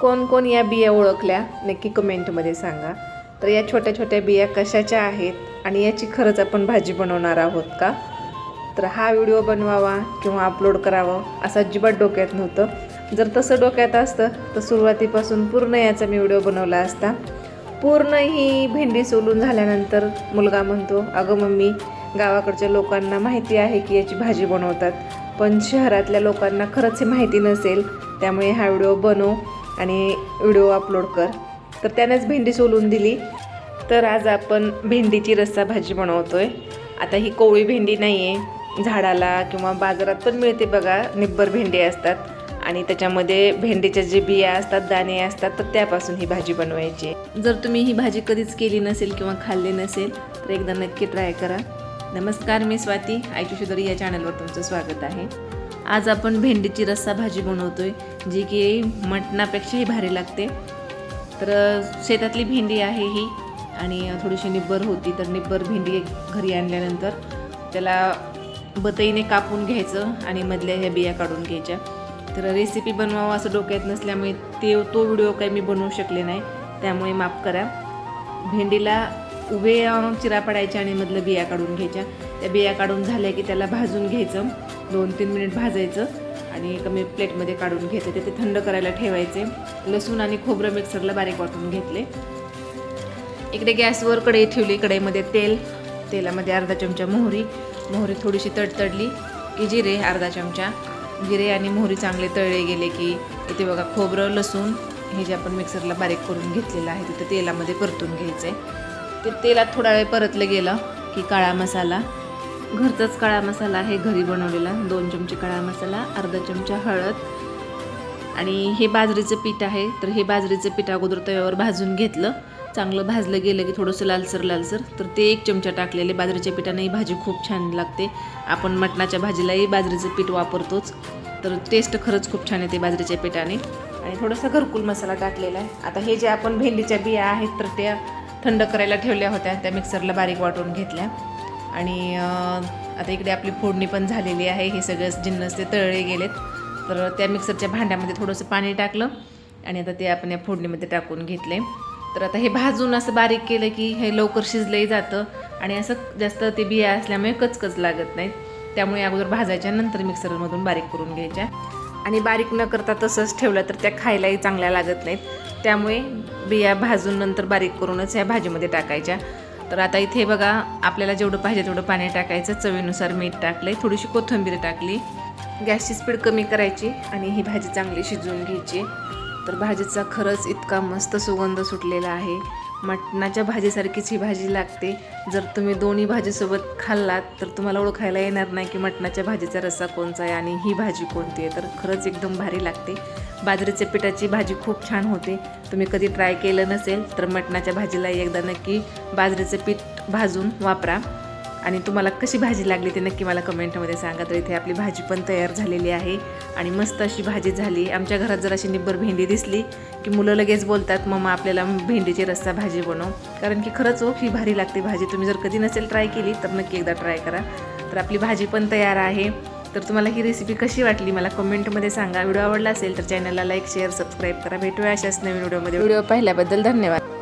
कोण कोण या बिया ओळखल्या नक्की कमेंटमध्ये सांगा. तर या छोट्या छोट्या बिया कशाच्या आहेत आणि याची खरंच आपण भाजी बनवणार आहोत का? तर हा व्हिडिओ बनवावा किंवा अपलोड करावं असं अजिबात डोक्यात नव्हतं. जर तसं डोक्यात असतं तर सुरुवातीपासून पूर्ण याचा मी व्हिडिओ बनवला असता. पूर्ण ही भेंडी सोलून झाल्यानंतर मुलगा म्हणतो अगं मम्मी गावाकडच्या लोकांना माहिती आहे की याची भाजी बनवतात पण शहरातल्या लोकांना खरंच हे माहिती नसेल त्यामुळे हा व्हिडिओ बनव. आणि व्हिडिओ अपलोड कर. तर त्यानेच भेंडी सोलून दिली. तर आज आपण भेंडीची रस्सा भाजी बनवतो आहे आता ही कोवळी भेंडी नाही आहे झाडाला किंवा बाजारात पण मिळते बघा निब्बर भेंडी असतात. आणि त्याच्यामध्ये भेंडीच्या जे बिया असतात दाणे असतात तर त्यापासून ही भाजी बनवायची. आहे. जर तुम्ही ही भाजी कधीच केली नसेल किंवा खाल्ली नसेल तर एकदा नक्की ट्राय करा. नमस्कार मी स्वाती. आयची शुदरी या चॅनलवर तुमचं स्वागत आहे. आज आपण भेंडीची रस्सा भाजी बनवतोय जी की मटणापेक्षाही भारी लागते. तर शेतातली भेंडी आहे ही आणि थोडीशी निब्बर होती तर निब्बर भेंडी घरी आणल्यानंतर त्याला बतईने कापून घ्यायचं आणि मधल्या ह्या बिया काढून घ्यायच्या. तर रेसिपी बनवावं असं डोक्यात नसल्यामुळे ते तो व्हिडिओ काही मी बनवू शकले नाही. त्यामुळे माफ करा. भेंडीला उभे चिरा पडायच्या आणि मधलं बिया काढून घ्यायच्या. त्या बिया काढून झाल्या की त्याला भाजून घ्यायचं. दोन तीन मिनिट भाजायचं आणि कमी प्लेटमध्ये काढून घ्यायचं ते ते थंड करायला ठेवायचे. लसूण आणि खोबरं मिक्सरला बारीक वाटून घेतले. इकडे गॅसवर कढई ठेवली. कढईमध्ये तेल तेलामध्ये अर्धा चमचा मोहरी. मोहरी थोडीशी तडतडली की जिरे अर्धा चमचा. जिरे आणि मोहरी चांगले तळले गेले की इथे बघा खोबरं लसूण हे जे आपण मिक्सरला बारीक करून घेतलेलं आहे तिथं तेलामध्ये परतून घ्यायचं आहे ते तेलात थोडा वेळ परतलं गेलं की काळा मसाला घरचाच काळा मसाला आहे घरी बनवलेला. दोन चमचे काळा मसाला अर्धा चमचा हळद. आणि हे बाजरीचं पीठ आहे तर हे बाजरीचं पीठ अगोदर तव्यावर भाजून घेतलं. चांगलं भाजलं गेलं की थोडंसं लालसर लालसर. तर ते एक चमचा टाकलेले बाजरीच्या पिठाने ही भाजी खूप छान लागते. आपण मटणाच्या भाजीलाही बाजरीचं पीठ वापरतोच. तर टेस्ट खरंच खूप छान येते बाजरीच्या पिठाने. आणि थोडासा घरकुल मसाला टाकलेला आहे. आता हे जे आपण भेंडीच्या बिया आहेत तर त्या थंड करायला ठेवल्या होत्या. त्या मिक्सरला बारीक वाटून घेतल्या. आणि आता इकडे आपली फोडणी पण झालेली आहे. हे सगळं जिन्नस ते तळले गेलेत. तर त्या मिक्सरच्या भांड्यामध्ये थोडंसं पाणी टाकलं आणि आता ते आपण या फोडणीमध्ये टाकून घेतले. तर आता हे भाजून असं बारीक केलं की हे लवकर शिजलंही जातं आणि असं जास्त ते बिया असल्यामुळे कचकच लागत नाहीत. त्यामुळे अगोदर भाजायच्या नंतर मिक्सरमधून बारीक करून घ्यायच्या. आणि बारीक न करता तसंच ठेवलं तर त्या खायलाही चांगल्या लागत नाहीत. त्यामुळे बिया भाजून नंतर बारीक करूनच ह्या भाजीमध्ये टाकायच्या. तर आता इथे बघा आपल्याला जेवढं पाहिजे तेवढं पाणी टाकायचं. चवीनुसार मीठ टाकलं थोडीशी कोथिंबीर टाकली. गॅसची स्पीड कमी करायची आणि ही भाजी चांगली शिजवून घ्यायची. तर भाजीचा खरंच इतका मस्त सुगंध सुटलेला आहे. मटणाच्या भाजीसारखीच ही भाजी लागते. जर तुम्ही दोन्ही भाजीसोबत खाल्लात तर तुम्हाला ओळखायला येणार नाही की मटणाच्या भाजीचा रस्सा कोणचा आहे आणि ही भाजी कोणती आहे. तर खरंच एकदम भारी लागते. बाजरीच्या पिठाची भाजी खूप छान होते. तुम्ही कधी ट्राय केलं नसेल तर मटणाच्या भाजीला एकदा नक्की बाजरीचं पीठ भाजून वापरा. आणि तुम्हाला कशी भाजी लागली ते नक्की मला कमेंटमध्ये सांगा. तर इथे आपली भाजी पण तयार झालेली आहे आणि मस्त अशी भाजी झाली. आमच्या घरात जर अशी निब्बर भेंडी दिसली की मुलं लगेच बोलतात मम्मा आपल्याला भेंडीची रस्सा भाजी बनव. कारण की खरंच ओख ही भारी लागते भाजी. तुम्ही जर कधी नसेल ट्राय केली तर नक्की एकदा ट्राय करा. तर आपली भाजी पण तयार आहे. तर तुम्हाला ही रेसिपी कशी वाटली मला कमेंटमध्ये सांगा. व्हिडिओ आवडला असेल तर चॅनलला लाईक शेअर सबस्क्राईब करा. भेटूया अशाच नवीन व्हिडिओमध्ये. व्हिडिओ पाहिल्याबद्दल धन्यवाद.